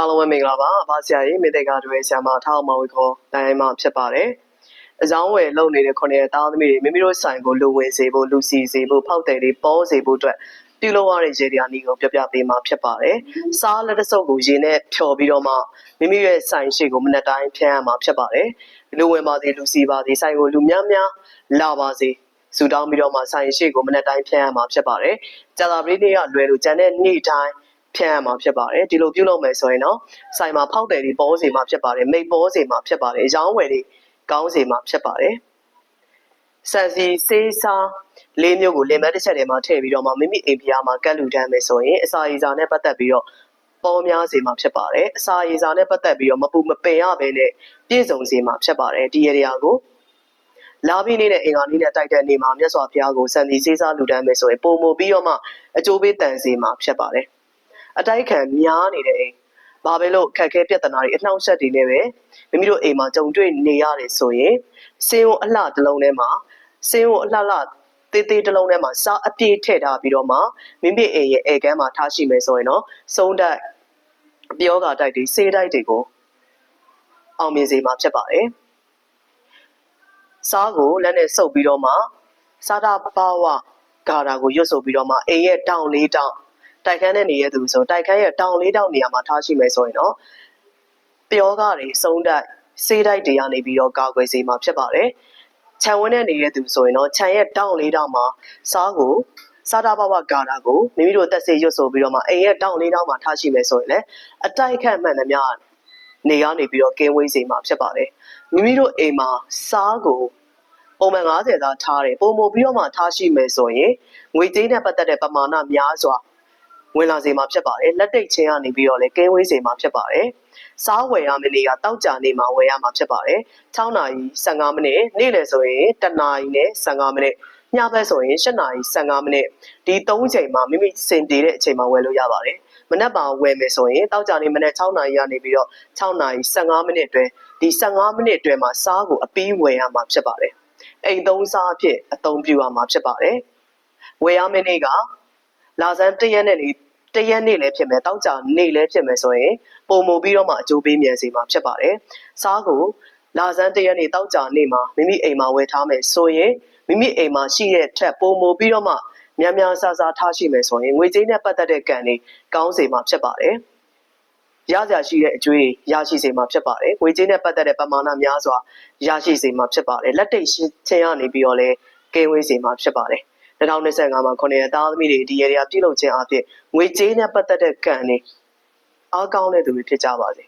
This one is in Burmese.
အားလုံးပဲမင်္ဂလာပါ။ဘာဆရာကြီးမေတ္တာကတွေဆရာမထားအောင်မဝေခေါ်တိုင်းမှာဖြစ်ပါတယ်။အကြောင်းဝယ်လုပ်နေတဲ့ခုနှစ်ရက်သားသမီးတွေမိမိတို့ဆိုင်ကိုလူဝင်စေဖို့လူစီစေဖို့ဖောက်တယ်တွေပေါ်စေဖို့အတွက်ပြုလုပ်ရတဲ့ရေဒီယာနီကိုပြပြပေးမှာဖြစ်ပါတယ်။စားလက်တစ်စုပ်ကိုရေနဲ့ဖြော်ပြီးတော့မှမိမိရဲ့ဆိုင်ရှိကိုမနေ့တိုင်းဖျန်းရမှာဖြစ်ပါတယ်။လူဝင်ပါစေလူစီပါစေဆိုင်ကိုလူများများလာပါစေဆူတောင်းပြီးတော့မှဆိုင်ရှိကိုမနေ့တိုင်းဖျန်းရမှာဖြစ်ပါတယ်။ကြာသာပရိနေ့ကလွယ်လို့ကျန်တဲ့နေ့တိုင်း ဖြန့်ရမှာဖြစ်ပါတယ်ဒီလိုပြုလုပ်မယ်ဆိုရင်တော့ဆိုင်မှာဖောက်တယ်တွေပေါ်စေမှာဖြစ်ပါတယ်မိတ်ပေါ်စေမှာဖြစ်ပါတယ်ရောင်းဝယ်တွေကောင်းစေမှာဖြစ်ပါတယ်ဆန်စီစေးစားလေးမျိုးကိုလင်မတစ်ချက်ထဲမှာထည့်ပြီးတော့မှမိမိအိမ်ဖျားမှာကတ်လူတန်းမယ်ဆိုရင်အစာရေစာနဲ့ပတ်သက်ပြီးတော့ပေါ်များစေမှာဖြစ်ပါတယ်အစာရေစာနဲ့ပတ်သက်ပြီးတော့မပူမပင်ရဘဲနဲ့ပြည့်စုံစေမှာဖြစ်ပါတယ်ဒီရေရာကိုလာပြီးနေတဲ့အင်္ဂါနေ့နဲ့တိုက်တဲ့နေ့မှာမြတ်စွာဘုရားကိုစံစီစေးစားလူတန်းမယ်ဆိုရင်ပုံမပြီးတော့မှအကျိုးပေးတန်စေမှာဖြစ်ပါတယ် အတိုက်ခံများနေတဲ့အိမ်ဘာပဲလို့ခက်ခဲပြဿနာတွေအနှောင့်အယှက်တွေနဲ့ပဲမိမိတို့အိမ်မှာကြုံတွေ့နေရတယ်ဆိုရင်စင်းဝအလှတစ်လုံးထဲမှာစင်းဝအလှလှတေးသေးတစ်လုံးထဲမှာစားအပြည့်ထည့်ထားပြီးတော့မှမိမိအိမ်ရဲ့အေကန်းမှာထားရှိမယ်ဆိုရင်တော့စုံတိုက်ပြောကာတိုက်တွေစေးတိုက်တွေကိုအောင်မြင်စေမှာဖြစ်ပါတယ်စားကိုလက်နဲ့စုပ်ပြီးတော့မှစားတာပါဝဂါရာကိုရွတ်ဆိုပြီးတော့မှအိမ်ရဲ့တောင်လေးတောင် တိုက်ခန်းနဲ့နေရသူဆိုတိုက်ခန်းရဲ့တောင်လေးတောင်နေရာမှာထားရှိမယ်ဆိုရင်တော့ပျောကားတွေစုံတိုက်စေးတိုက်တွေကနေပြီးတော့ကာကွယ်စေမှာဖြစ်ပါတယ်ခြံဝင်းနဲ့နေရသူဆိုရင်တော့ခြံရဲ့တောင်လေးတောင်မှာစားကိုစားတာဘဝကာတာကိုမိမိတို့တက်စေရွတ်ဆိုပြီးတော့မှအိမ်ရဲ့တောင်လေးတောင်မှာထားရှိမယ်ဆိုရင်လည်းအတိုက်ခတ်မှန်သမျှနေရနေပြီးတော့ကင်းဝေးစေမှာဖြစ်ပါတယ်မိမိတို့အိမ်မှာစားကိုပုံမှန်90သားထားတယ်ပုံမပြီးတော့မှထားရှိမယ်ဆိုရင်ငွေကြေးနဲ့ပတ်သက်တဲ့ပမာဏများစွာ ဝင်လာစေမှာဖြစ်ပါတယ်လက်တိတ်ချင်းကနေပြီးတော့လည်းကင်းဝေးစေမှာဖြစ်ပါတယ်စားဝယ်ရမယ့်နေ့ကတောက်ကြနေမှာဝယ်ရမှာဖြစ်ပါတယ်6နာရီ15မိနစ်နေ့လယ်ဆိုရင်တနာရီနဲ့15မိနစ်ညဘက်ဆိုရင်7နာရီ15မိနစ်ဒီ3ချိန်မှာမိမိစင်တည်တဲ့အချိန်မှာဝယ်လို့ရပါတယ်မနက်ပါဝယ်မယ်ဆိုရင်တောက်ကြနေမနက်6နာရီကနေပြီးတော့6နာရီ15မိနစ်အတွင်းဒီ15မိနစ်အတွင်းမှာစားကိုအပီးဝယ်ရမှာဖြစ်ပါတယ်အိမ်သုံးစားအဖြစ်အသုံးပြုရမှာဖြစ်ပါတယ်ဝယ်ရမယ့်နေ့ကလာဇန်တရက်နဲ့နေ တရက်နေ့လည်းဖြစ်မယ်တောက်ကြနေ့လည်းဖြစ်မယ်ဆိုရင်ပုံမူပြီးတော့မှအကျိုးပေးမြန်စီမှာဖြစ်ပါတယ်စားကိုလာဇန်တရက်နေ့တောက်ကြနေ့မှာမိမိအိမ်မှာဝယ်ထားမယ်ဆိုရင်မိမိအိမ်မှာရှိတဲ့ထက်ပုံမူပြီးတော့မှများများဆဆထားရှိမယ်ဆိုရင်ငွေကြေးနဲ့ပတ်သက်တဲ့ကံတွေကောင်းစေမှာဖြစ်ပါတယ်ရစရာရှိတဲ့အကျွေးရရှိစေမှာဖြစ်ပါတယ်။ငွေကြေးနဲ့ပတ်သက်တဲ့ပမာဏများစွာရရှိစေမှာဖြစ်ပါတယ်။လက်တိတ်ရှင်းချင်းရနေပြီးတော့လဲကဲဝေးစေမှာဖြစ်ပါတယ်။ 2025မှာခုနှစ်ရက်သားသမီးတွေဒီရေရာပြုလုပ်ခြင်းအပြင်ငွေကြေးနဲ့ပတ်သက်တဲ့ကံတွေအားကောင်းတဲ့သူတွေဖြစ်ကြပါစေ။